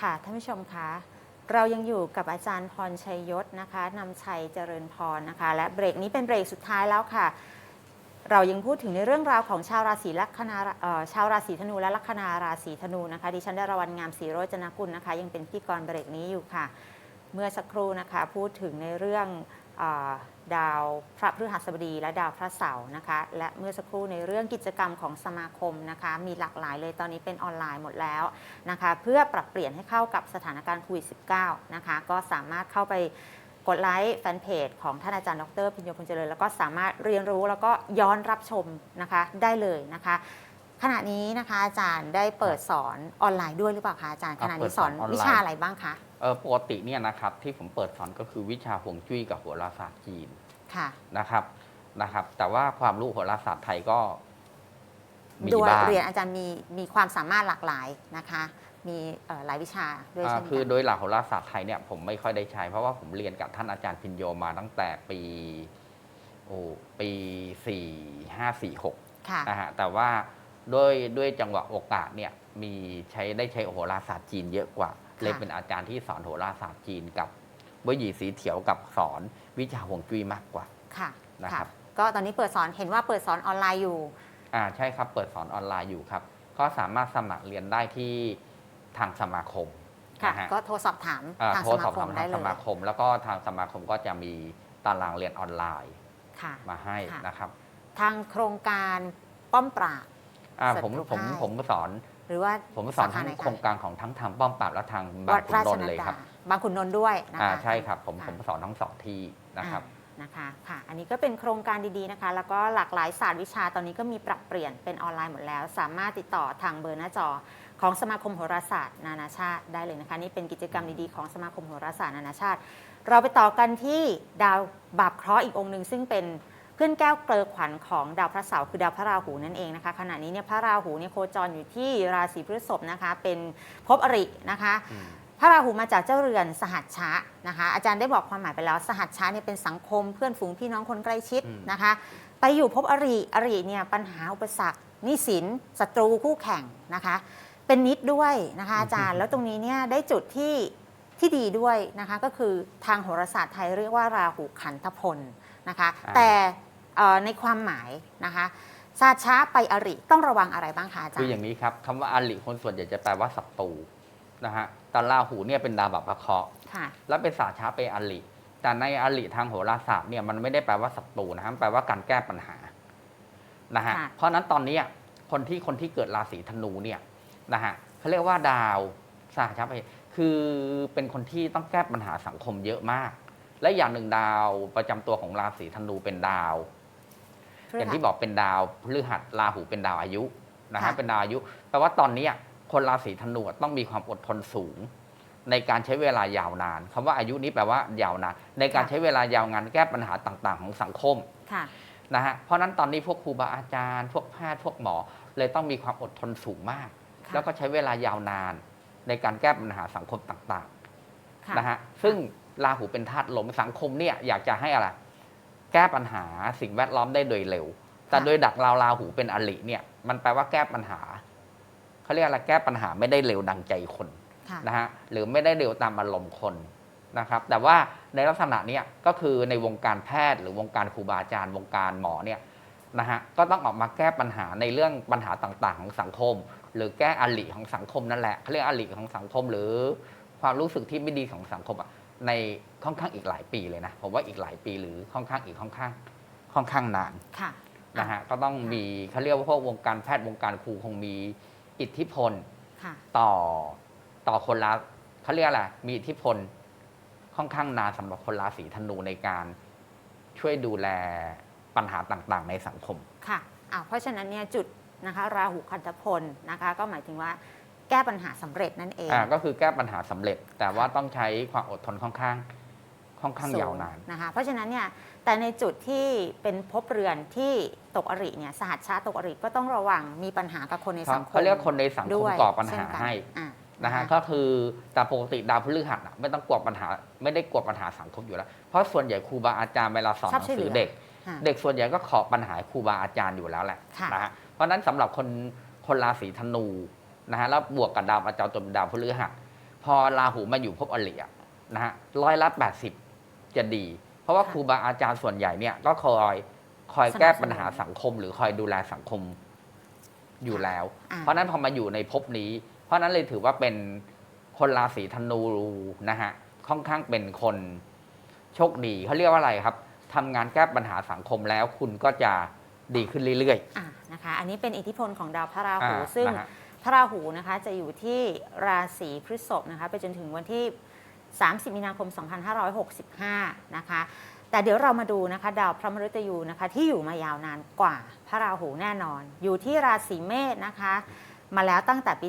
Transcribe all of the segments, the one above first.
ค่ะท่านผู้ชมคะเรายังอยู่กับอาจารย์พรชัยยศนะคะนำชัยเจริญพรนะคะ และเบรกนี้เป็นเบรกสุดท้ายแล้วค่ะ เรายังพูดถึงในเรื่องราวของชาวราศีลัคนาชาวราศีธนูและลัคนาราศีธนูนะคะดิฉันได้รวันงามศรีโรจนกุลนะคะ ยังเป็นพิธีกรเบรกนี้อยู่ค่ะ เมื่อสักครู่นะคะ พูดถึงในเรื่อง ดาวพระพฤหัสบดีและดาวพระเสาร์นะคะ และเมื่อสักครู่ในเรื่องกิจกรรมของสมาคมนะคะ มีหลากหลายเลยตอนนี้เป็นออนไลน์หมดแล้วนะคะ เพื่อปรับเปลี่ยนให้เข้ากับสถานการณ์โควิด -19 นะคะ ก็สามารถเข้าไปกดไลค์แฟนเพจของท่านอาจารย์ดรพิญโยพลเจริญ แล้วก็สามารถเรียนรู้แล้วก็ย้อนรับชมนะคะได้เลยนะคะ ขณะนี้นะคะอาจารย์ได้เปิดสอนออนไลน์ด้วยหรือเปล่าคะอาจารย์ขณะนี้สอนออนวิชาอะไรบ้างคะ เออปกติเนี่ยนะครับที่ผมเปิดสอนก็คือวิชาฮวงจุ้ยกับโหราศาสตร์จีนค่ะ นะครับนะครับ แต่ว่าความรู้โหราศาสตร์ไทยก็มีด้วยบ้างเรียนอาจารย์มีมีความสามารถหลากหลายนะคะ มีเอ่อหลายวิชาด้วยอ่าเช่นกัคือนโดยหลักโหราศาสตร์ไทยเนี่ยผมไม่ค่อยได้ใช้ เพราะว่าผมเรียนกับท่านอาจารย์พินโยมาตั้งแต่ปีโอ้ปีสี่ห้าสี่หก ค่ะ นะฮะแต่ว่าด้วยด้วยจังหวะโอกาสเนี่ยมีใช้ได้ใช้โหราศาสตร์จีนเยอะกว่า เลยเป็นอาจารย์ที่สอนโหราศาสตร์จีนกับเบหยีสีเถียวกับสอนวิชาฮวงจุ้ยมากกว่าค่ะนะครับก็ตอนนี้เปิดสอนเห็นว่าเปิดสอนออนไลน์อยู่อ่าใช่ครับเปิดสอนออนไลน์อยู่ครับ ก็สามารถสมัครเรียนได้ที่ทางสมาคมค่ะนะฮะก็โทรสอบถามอ่าทางโทสรมาสอบคถามมได้ทางเลสยมาคม แล้วก็ทางสมาคมก็จะมีตารางเรียนออนไลน์ค่ะมาให้ค่ะนะครับ ทางโครงการป้อมปราบอ่าศัผมตรูผมพ่ายผมสอน หรือว่าผมสอนาขาทั้งไหโครงการของทั้งทางป้อมปราบและทางบาวังดขุนราชนนท์นัเลดยดาครับบางขุนนนท์ด้วยนะอ่าคะใช่ครับผมค่ะผมสอนทั้งสองที่นะครับอ่านะคะค่ะอันนี้ก็เป็นโครงการดีๆนะคะ แล้วก็หลากหลายศาสตร์วิชาตอนนี้ก็มีปรับเปลี่ยนเป็นออนไลน์หมดแล้ว สามารถติดต่อทางเบอร์หน้าจอของสมาคมโหราศาสตร์นานาชาติได้เลยนะคะนี่เป็นกิจกรรมดีๆของสมาคมโหราศาสตร์นานาชาติ เราไปต่อกันที่ดาวบาปเคราะห์อีกองค์หนึ่งซึ่งเป็น เพื่อนแก้วเกลอขวัญของดาวพระเสาร์คือดาวพระราหูนั่นเองนะคะขณะนี้เนี่ยพระราหูเนี่ยโคจรอยู่ที่ราศีพฤษภนะคะเป็นภพอรินะคะอืมพระราหูมาจากเจ้าเรือนสหัชชะนะคะอาจารย์ได้บอกความหมายไปแล้ว สหัชชะเนี่ยเป็นสังคมเพื่อนฝูงพี่น้องคนใกล้ชิดอืมนะคะ ไปอยู่พบอริอริเนี่ยปัญหาอุปสรรคหนี้สินศัตรูคู่แข่งนะคะ เป็นนิดด้วยนะคะอาจารย์แล้วตรงนี้เนี่ยได้จุดที่ที่ดีด้วยนะคะก็คือทางโหราศาสตร์ไทยเรียกว่าราหูขันธพลนะคะอ่าแต่เอ่อ ในความหมายนะคะสหัชชะไปอริต้องระวังอะไรบ้างคะอาจารคือย์อย่างนี้ครับคำว่าอาลิคนส่วนใหญ่จะแปลว่าศัตรูนะฮะแต่ราหูเนี่ยเป็นดาวบัพเคราะห์ค่ะแล้วเป็นสาช้าเป็นอลิแต่ในอลิทางโหราศาสตร์เนี่ยมันไม่ได้แปลว่าศัตรูนะฮะมันแปลว่าการแก้ปัญหานะฮะค่ะเพราะฉะนั้นตอนเนี้ยคนที่คนที่เกิดราศีธนูเนี่ยนะฮะเขาเรียกว่าดาวสาช้าไปคือเป็นคนที่ต้องแก้ปัญหาสังคมเยอะมาก และอย่างหนึ่งดาวประจำตัวของราศีธนูเป็นดาว อย่างที่บอกเป็นดาวพฤหัสราหูเป็นดาวอายุนะฮะค่ะเป็นดาวอายุแปลว่าตอนเนี้ยคนราศีธนูต้องมีความอดทนสูง ในการใช้เวลายาวนานคำว่าอายุนี้แปลว่ายาวนาน ในการใช้เวลายาวนานแก้ปัญหาต่างๆ ของสังคมค่ะนะฮะเพราะฉะนั้นตอนนี้พวกครูบาอาจารย์ พวกแพทย์พวกหมอ เลยต้องมีความอดทนสูงมากค่ะแล้วก็ใช้เวลายาวนาน ในการแก้ปัญหาสังคมต่างค่ะๆนะฮะซึ่งราหูเป็นธาตุลมสังคมเนี่ยอยากจะให้อะไร แก้ปัญหาสิ่งแวดล้อมได้โดยเร็ว แต่โดยดักราวราหูเป็นอลิเนี่ย มันแปลว่าแก้ปัญหาเขาเรียกอะไรแก้ปัญหาไม่ได้เร็วดังใจคนค่ะนะฮะหรือไม่ได้เร็วตามอารมณ์คนนะครับ แต่ว่าในลักษณะเนี้ยก็คือในวงการแพทย์ หรือวงการครูบาอาจารย์ วงการหมอเนี่ยนะฮะก็ต้องออกมาแก้ปัญหาในเรื่องปัญหาต่างๆ ของสังคม หรือแก้อลิของสังคมนั่นแหละเขาเรียกอลิของสังคมหรือความรู้สึกที่ไม่ดีของสังคมอะ ในค่อนข้างอีกหลายปีเลยนะผมว่าอีกหลายปีหรือค่อนข้างอีกค่อนข้างค่อนข้างนานค่ะ นะฮะก็ต้องมีเขาเรียกว่าพวกวงการแพทย์วงการครูคงมีอิทธิพลค่ะ ต่อต่อคนละเขาเรียกอะไรมีอิทธิพลค่อนข้างนานสำหรับคนราศีธนูในการช่วยดูแลปัญหาต่างๆ ในสังคม ค่ะอ่าเพราะฉะนั้นเนี่ยจุดนะคะราหูคันธพลนะคะ ก็หมายถึงว่า แก้ปัญหาสำเร็จนั่นเองอ่าก็คือแก้ปัญหาสำเร็จ แต่ว่าต้องใช้ความอดทนค่อนข้างค่อนข้างสูยาวนาน นะคะ เพราะฉะนั้นเนี่ยแต่ในจุดที่เป็นภพเรือนที่ตกอริเนี่ยสหัสชาตกอริก็ต้องระวังมีปัญหากับคนในสังคมเขาเรียกคนในสังคด้มวยก่อปัญเช่หานกันให้อ่านะฮะก็คือแต่ปกติดาวพฤหัสอะไม่ต้องกลัวปัญหา ไม่ได้กลัวปัญหาสังคมอยู่แล้ว เพราะส่วนใหญ่ครูบาอาจารย์เวลาสอนหชอบนังช่วยเหลืสืออเด็กค่ะเด็กส่วนใหญ่ก็ขอปัญหาครูบาอาจารย์อยู่แล้วแหละค่ะนะฮะเพราะฉะนั้นสำหรับคนคนราศีธนู นะฮะแล้วบวกกับดาวประจำตัวเป็นดาวพฤหัสพพอราหูมาอยู่ภพอริอะนะฮะร้อยละแปดสิบจะดี เพราะว่าค่ะครูบาอาจารย์ส่วนใหญ่เนี่ยก็คอยคอยสนับสนุนแก้ปัญหาสังคม หรือคอยดูแลสังคมอยู่แล้วอ่าเพราะฉะนั้นพอมาอยู่ในภพนี้ เพราะฉะนั้นเลยถือว่าเป็นคนราศีธนูนะฮะค่อนข้างเป็นคนโชคดีเขาเรียกว่าอะไรครับทำงานแก้ปัญหาสังคมแล้วคุณก็จะดีขึ้นเรื่อยอะนะคะ อันนี้เป็นอิทธิพลของดาวพระราๆหูอ่าซึ่งนะฮะ พระราหูนะคะจะอยู่ที่ราศีพฤษภนะคะไปจนถึงวันที่ 30 มีนาคม 2565 นะคะ แต่เดี๋ยวเรามาดูนะคะดาวพระมฤตยูนะคะที่อยู่มายาวนานกว่าพระราหูแน่นอน อยู่ที่ราศีเมษนะคะมาแล้วตั้งแต่ปี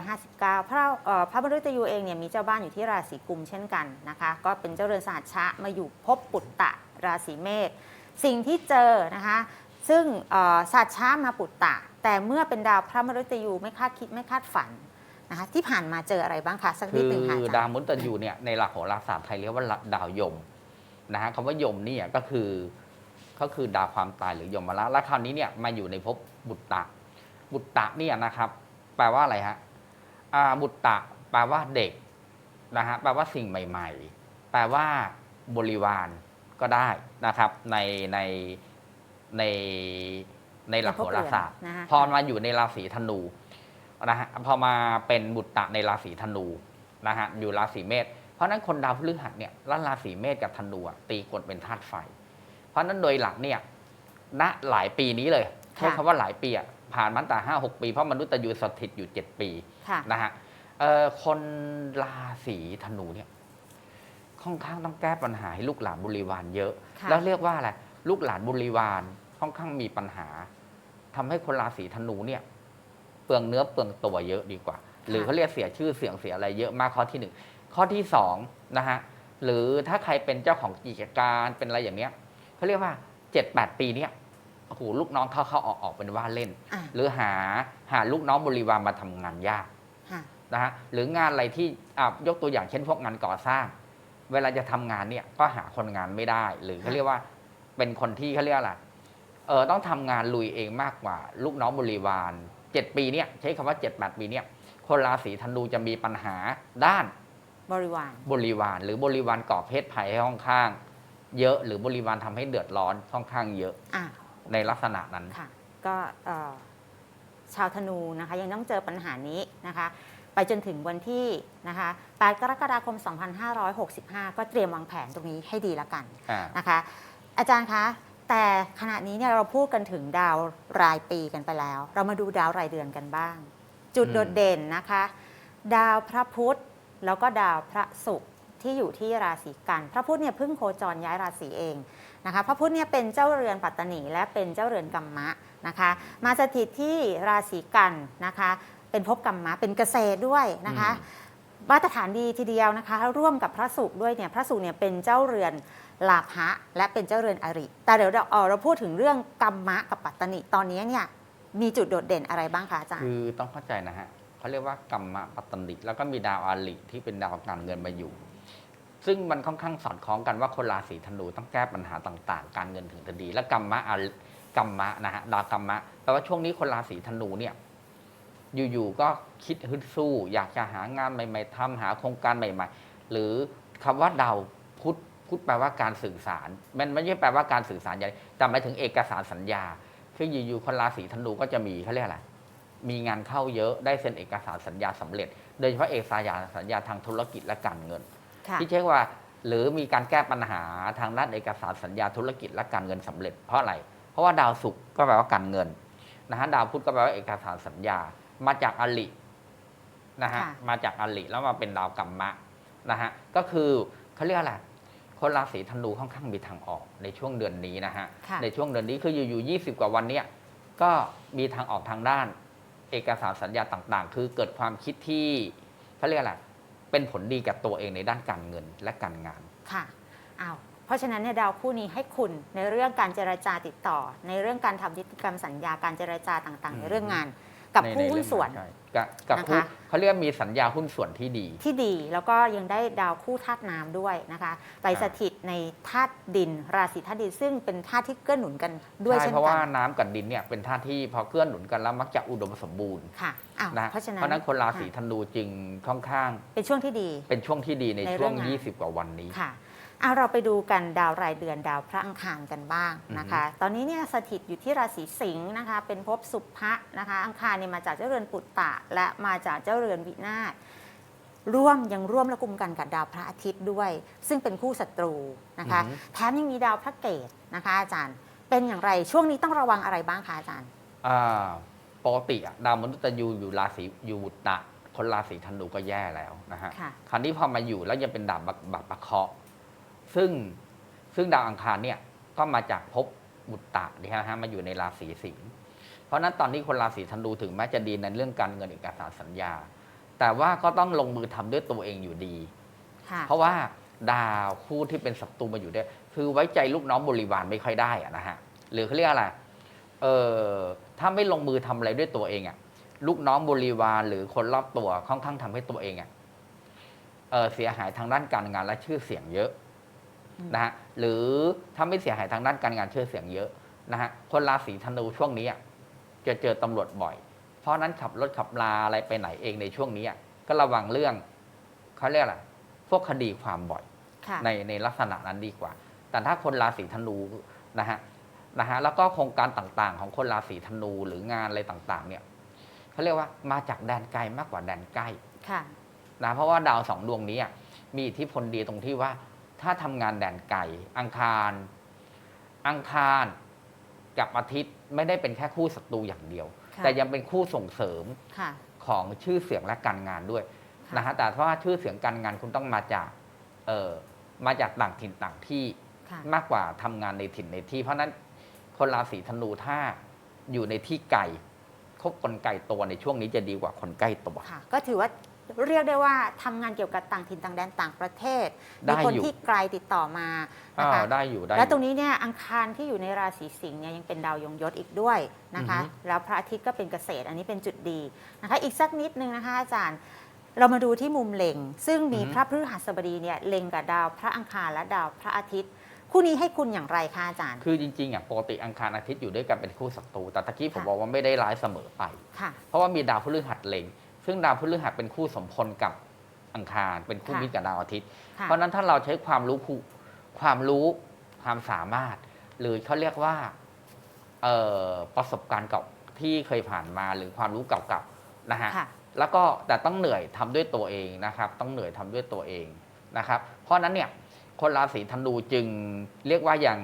2559 พระเอ่อพระมฤตยูเองเนี่ยมีเจ้าบ้านอยู่ที่ราศีกุมเช่นกันนะคะ ก็เป็นเจ้าเรือนสหัชชะมาอยู่ภพปุตตะราศีเมษ สิ่งที่เจอนะคะ ซึ่งเอ่อสัตว์ช้ามาปุตตะ แต่เมื่อเป็นดาวพระมฤตยูไม่คาดคิดไม่คาดฝันนะคะที่ผ่านมาเจออะไรบ้างคะสักนิคืดอหนึ่งค่ะอาดาจาวรย์มุตยูเนี่ยในหลักโหราศาสตร์ไทยเรียกว่าดาวยมนะฮะคำว่ายมเนี่ยก็คือก็คือดาวความตายหรือยมละแล้วคราวนี้เนี่ยมาอยู่ในภพบุตตะ บุตตะเนี่ยนะครับ แปลว่าอะไรฮะอ่าบุตตะแปลว่าเด็กนะฮะแปลว่าสิ่งใหม่ ๆ แปลว่าบริวารก็ได้นะครับในใน ในในหลักโหราศาสตร์นะคะพอมาอยู่ในราศีธนูนะฮะพอมาเป็นบุตตะในราศีธนูนะฮะอยู่ราศีเมษเพราะฉะนั้นคนดาวพฤหัสเนี่ยแล้วราศีเมษกับธนูอะตีกฎเป็นธาตุไฟ เพราะฉะนั้นโดยหลักเนี่ยณหลายปีนี้เลยใช้คำว่าหลายปีอะผ่านมาตั้งแต่ห้าหกปี เพราะมนุษย์ยูสถิตอยู่เจ็ดปีค่ะนะฮะเอ่อคนราศีธนูเนี่ยค่อนข้างต้องแก้ปัญหาให้ลูกหลานบริวารเยอะค่ะแล้วเรียกว่าอะไร ลูกหลานบริวารค่อนข้างมีปัญหาทำให้คนราศีธนูเนี่ย เปลืองเนื้อเปลืองตัวเยอะดีกว่า หรือเขาเรียกเสียชื่อเสียงเสียอะไรเยอะมากข้อที่หนึ่งข้อที่สองนะฮะหรือถ้าใครเป็นเจ้าของกิจการเป็นอะไรอย่างเนี้ยเขาเรียกว่าเจ็ดแปดปีเนี่ยโอ้โหลูกน้องเข้าเข้าออกออกเป็นว่าเล่นอะหรือหาหาลูกน้องบริวารมาทำงานยากค่ะนะฮะหรืองานอะไรที่อะยกตัวอย่างเช่นพวกงานก่อสร้าง เวลาจะทำงานเนี่ยก็หาคนงานไม่ได้ หรือเขาเรียกว่า เป็นคนที่เขาเรียกอะไรเออต้องทำงานลุยเองมากกว่า ลูกน้องบริวารเจ็ดปีเนี่ยใช้คำว่าเจ็ดแปดปีเนี่ยคนราศีธนูจะมีปัญหาด้านบริวารบริวาร หรือบริวารก่อเพศภัยให้ค่อนข้าง เยอะหรือบริวารทำให้เดือดร้อนค่อนข้างเยอะอะในลักษณะนั้นค่ะก็เอ่อชาวธนูนะคะยังต้องเจอปัญหานี้นะคะ ไปจนถึงวันที่นะคะ8กรกฎาคม 2565 ก็เตรียมวางแผนตรงนี้ให้ดีละกันอ่านะคะ อาจารย์คะ แต่ขณะนี้เนี่ยเราพูดกันถึงดาวรายปีกันไปแล้ว เรามาดูดาวรายเดือนกันบ้าง จุดโดดเด่นนะคะ ดาวพระพุธแล้วก็ดาวพระศุกร์ที่อยู่ที่ราศีกัน พระพุธเนี่ยเพิ่งโคจรย้ายราศีเองนะคะ พระพุธเนี่ยเป็นเจ้าเรือนปัตตนีและเป็นเจ้าเรือนกัมมะนะคะ มาสถิตที่ราศีกันนะคะ เป็นภพกัมมะเป็นเกษตรด้วยนะคะ มาตรฐานดีทีเดียวนะคะ ร่วมกับพระศุด้วยเนี่ยพระศุเนี่ยเป็นเจ้าเรือนลาภะและเป็นเจ้าเรือนอริ แต่เดี๋ยวเราเราพูดถึงเรื่องกัมมะกับปัตตนิตอนนี้เนี่ยมีจุดโดดเด่นอะไรบ้างคะอาจารย์คือต้องเข้าใจนะฮะเขาเรียกว่ากรรมะปัตตนิแล้วก็มีดาวอาลิที่เป็นดาวการเงินมาอยู่ ซึ่งมันค่อนข้างสอดคล้องกันว่าคนราศีธนูต้องแก้ปัญหาต่าง ๆ การเงินถึงจะดี และกรรมะอริกรรมะนะฮะดาวกรรมะแปลว่าช่วงนี้คนราศีธนูเนี่ย อยู่ๆก็คิดฮึดสู้ อยากจะหางานใหม่ ๆทำหาโครงการใหม่ ๆ หรือคำว่าดาวพุธพุธแปลว่าการสื่อสาร มันไม่ใช่แปลว่าการสื่อสารอย่างแต่หมายถึงเอกสารสัญญา คืออยู่ๆคนราศีธนูก็จะมีเขาเรียกอะไรมีงานเข้าเยอะได้เซ็นเอกสารสัญญาสำเร็จ โดยเฉพาะเอกสารสัญญาทางธุรกิจและการเงินค่ะที่เช็คว่าหรือมีการแก้ปัญหาทางด้านเอกสารสัญญาธุรกิจและการเงินสำเร็จ เพราะอะไร เพราะว่าดาวศุกร์ก็แปลว่าการเงิน นะฮะดาวพุธก็แปลว่าเอกสารสัญญา มาจากอลินะฮะค่ะ มาจากอลิแล้วมาเป็นดาวกัมมะนะฮะก็คือเขาเรียกอะไรคนราศีธนูค่อนข้างมีทางออกในช่วงเดือนนี้นะฮะ ค่ะ ในช่วงเดือนนี้คืออยู่ ๆ 20 กว่าวันเนี้ยก็มีทางออกทางด้าน เอกสารสัญญาต่างๆ คือเกิดความคิดที่เขาเรียกอะไรเป็นผลดีกับตัวเองในด้านการเงินและการงาน ค่ะอ้าวเพ ราะฉะนั้นเนี่ยดาวคู่นี้ให้คุณในเรื่องการเจรจาติดต่อ ในเรื่องการทำนิติกรรมสัญญาการเจรจาต่างๆ ในเรื่องงาน กับในผู้ในหุ้นเรื่องส่วนใช่กับกับนะคะผู้เขาเรียกมีสัญญาหุ้นส่วนที่ดี ที่ดีแล้วก็ยังได้ดาวคู่ธาตุน้ำด้วยนะคะ ไปอ่าสถิตในธาตุดิน ราศีธาตุดินซึ่งเป็นธาตุที่เกื้อหนุนกันด้วยใช่เช่นเพราะกัว่าน น้ำกับดินเนี่ยเป็นธาตุที่พอเกื้อหนุนกันแล้วมักจะอุดมสมบูรณ์ค่ะอ้าวนะเพราะฉะนั้นเพราะฉะนั้นคนราศีค่ะธนูจึงค่อนข้างเป็นช่วงที่ดี เป็นช่วงที่ดีในในช่วง เรื่องงาน 20 กว่าวันนี้ ค่ะ เอาเราไปดูกันดาวรายเดือนดาวพระอังคารกันบ้างนะคะ ตอนนี้เนี่ยสถิตอยู่ที่ราศีสิงห์นะคะ เป็นภพสุภะนะคะ อังคารเนี่ยมาจากเจ้าเรือนปุตตะ และมาจากเจ้าเรือนวินาศร่วมยังร่วมและกลุ่มกันกับดาวพระอาทิตย์ด้วย ซึ่งเป็นคู่ศัตรูนะคะอือฮึแถมยังมีดาวพระเกตนะคะ อาจารย์เป็นอย่างไรช่วงนี้ต้องระวังอะไรบ้างคะอาจารย์อ่าปกติอะดาวมนุษย์ยูอยู่ราศีอยู่บุตตะคนราศีธนูก็แย่แล้วนะฮะค่ะคราวนี้พอมาอยู่แล้วยังเป็นดาวบักบักปะเคราะห์ ซึ่งซึ่งดาวอังคารเนี่ยก็มาจากภพบุตตะนี่ฮะมาอยู่ในราศีสิงห์เพราะฉะนั้นตอนนี้คนราศีธนูถึงแม้จะดีในเรื่องการเงินเอกสารสัญญา แต่ว่าก็ต้องลงมือทำด้วยตัวเองอยู่ดีค่ะเพราะว่าดาวคู่ที่เป็นศัตรูมาอยู่ด้วยคือไว้ใจลูกน้องบริวารไม่ค่อยได้อะนะฮะหรือเขาเรียกอะไรเออถ้าไม่ลงมือทำอะไรด้วยตัวเองอะลูกน้องบริวารหรือคนรอบตัวค่อนข้างทำให้ตัวเองอะเออเสียหายทางด้านการงานและชื่อเสียงเยอะอืม นะฮะหรือถ้าไม่เสียหายทางด้านการงานชื่อเสียงเยอะนะฮะคนราศีธนูช่วงนี้อะจะเจอตำรวจบ่อย เพราะฉะนั้นขับรถขับลาอะไรไปไหนเองในช่วงนี้อะก็ระวังเรื่องเขาเรียกอะไรพวกคดีความบ่อยค่ะในในลักษณะนั้นดีกว่า แต่ถ้าคนราศีธนูนะฮะนะฮะแล้วก็โครงการต่างๆ ของคนราศีธนูหรืองานอะไรต่างๆ เนี่ยเขาเรียกว่ามาจากแดนไกลมากกว่าแดนใกล้ค่ะนะเพราะว่าดาวสองดวงนี้อะมีอิทธิพลดีตรงที่ว่า ถ้าทำงานแดนไกลอังคาร อังคารกับอาทิตย์ไม่ได้เป็นแค่คู่ศัตรูอย่างเดียว ค่ะแต่ยังเป็นคู่ส่งเสริมค่ะ ของชื่อเสียงและการงานด้วยค่ะ นะฮะแต่เพราะว่าชื่อเสียงการงานคุณต้องมาจากเออมาจากต่างถิ่นต่างที่ ค่ะ มากกว่าทำงานในถิ่นในที่ เพราะฉะนั้นคนราศีธนูถ้าอยู่ในที่ไกลคบคนไกลตัวในช่วงนี้จะดีกว่าคนใกล้ตัว ค่ะ ก็ถือว่า เรียกได้ว่าทำงานเกี่ยวกับต่างถิ่นต่างแดนต่างประเทศได้มีคนอยู่ที่ไกลติดต่อมานะอ่าคะได้อยู่ได้อและตรยู่งนี้เนี่ยอังคารที่อยู่ในราศีสิงห์เนี่ยยังเป็นดาวยงยศอีกด้วยนะคะอือฮึแล้วพระอาทิตย์ก็เป็นเกษตรอันนี้เป็นจุดดีนะคะ อีกสักนิดนึงนะคะอาจารย์เรามาดูที่มุมเล็ง ซึ่งมีพระพฤหัสบดีเนี่ยเล็งกับดาวพระอังคารและดาวพระอาทิตย์ คู่นี้ให้คุณอย่างไรคะอาจารย์ คือจริงๆอะปกติอังคารอาทิตย์อยู่ด้วยกันเป็นคู่ศัตรูแต่ตะกี้ผมค่ะบอกว่าไม่ได้ร้ายเสมอไปค่ะเพราะว่ามีดาวพฤหัสเล็ง ซึ่งดาวพฤหัสเป็นคู่สมพลกับอังคาร เป็นคู่ค่ะมิตรกับดาวอาทิตย์ ค่ะเพราะฉะนั้นถ้าเราใช้ความรู้คู่ความรู้ความสามารถ หรือเขาเรียกว่าเอ่อประสบการณ์เก่าที่เคยผ่านมาหรือความรู้เก่าๆนะฮะ ค่ะ แล้วก็แต่ต้องเหนื่อยทำด้วยตัวเองนะครับ ต้องเหนื่อยทำด้วยตัวเองนะครับ เพราะฉะนั้นเนี่ยคนราศีธนูจึงเรียกว่ายัง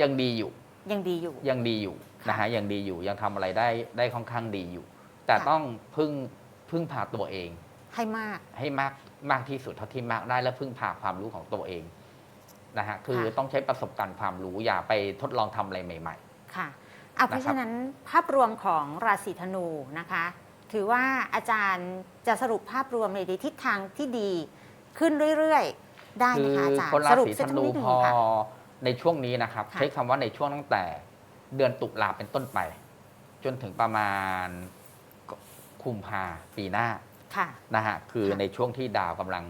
ยังดีอยู่ยังดีอยู่ ยังดีอยู่นะฮะยังดีอยู่ยังทำอะไรได้ได้ค่อนข้างดีอยู่ แต่ค่ะต้องพึ่งพึ่งพาตัวเอง ให้มากให้มากมากที่สุดเท่าที่มากได้และพึ่งพาความรู้ของตัวเองนะฮะคือค่ะต้องใช้ประสบการณ์ความรู้อย่าไปทดลองทำอะไรใหม่ค่ะเอาเพราะนะครับฉะนั้นภาพรวมของราศีธนูนะคะ ถือว่าอาจารย์จะสรุปภาพรวมในทิศทางที่ดีขึ้นเรื่อยๆ ได้ๆคืไหมคะอาจารย์คนราสรุปศีสัธกนูนิดหนึ่พงอค่ะในช่วงนี้นะครับค่ะใช้คำว่าในช่วงตั้งแต่เดือนตุลาเป็นต้นไป จนถึงประมาณ คุมภาปีหน้าค่ะ นะฮะคือค่ะในช่วงที่ดาวกำลัง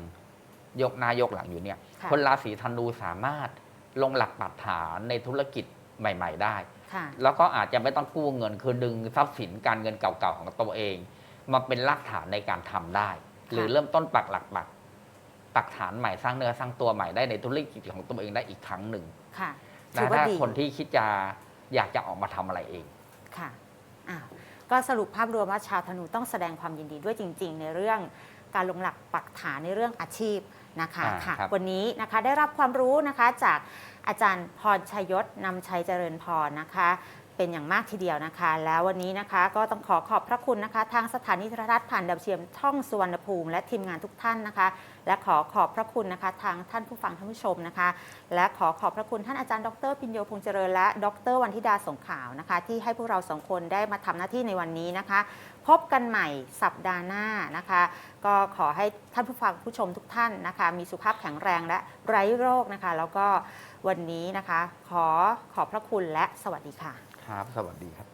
ยกหน้ายกหลังอยู่เนี่ย ค่ะ คนราศีธนูสามารถลงหลักปักฐานในธุรกิจใหม่ ๆ ได้ ค่ะ แล้วก็อาจจะไม่ต้องกู้เงินคือดึงทรัพย์สินการเงินเก่าๆของตัวเอง มาเป็นรากฐานในการทำได้ หรือเริ่มต้นปักหลักปักปักฐานใหม่สร้างเนื้อสร้างตัวใหม่ได้ในธุรกิจของตัวเองได้อีกครั้งหนึ่งค่ะนะถือว่าถ้าดีคนที่คิดจะอยากจะออกมาทำอะไรเอง ค่ะอ้าว ก็สรุปภาพรวมว่าชาวธนูต้องแสดงความยินดีด้วยจริง ๆ ในเรื่องการลงหลักปักฐานในเรื่องอาชีพนะคะค่ะวันนี้นะคะได้รับความรู้นะคะจากอาจารย์พรชัยยศนำชัยเจริญพรนะคะ เป็นอย่างมากทีเดียวนะคะ แล้ววันนี้นะคะก็ต้องขอขอบพระคุณนะคะ ทางสถานีโทรทัศน์ผ่านดาวเทียมช่องสุวรรณภูมิ และทีมงานทุกท่านนะคะ และขอขอบพระคุณนะคะ ทางท่านผู้ฟังท่านผู้ชมนะคะ และขอขอบพระคุณท่านอาจารย์ดรพิญโยพงษ์เจริญและดรวันธิดาสงขาวนะคะ ที่ให้พวกเราสองคนได้มาทำหน้าที่ในวันนี้นะคะ พบกันใหม่สัปดาห์หน้านะคะ ก็ขอให้ท่านผู้ฟังผู้ชมทุกท่านนะคะ มีสุขภาพแข็งแรงและไร้โรคนะคะ แล้วก็วันนี้นะคะ ขอขอบพระคุณและสวัสดีค่ะ ครับ สวัสดีครับ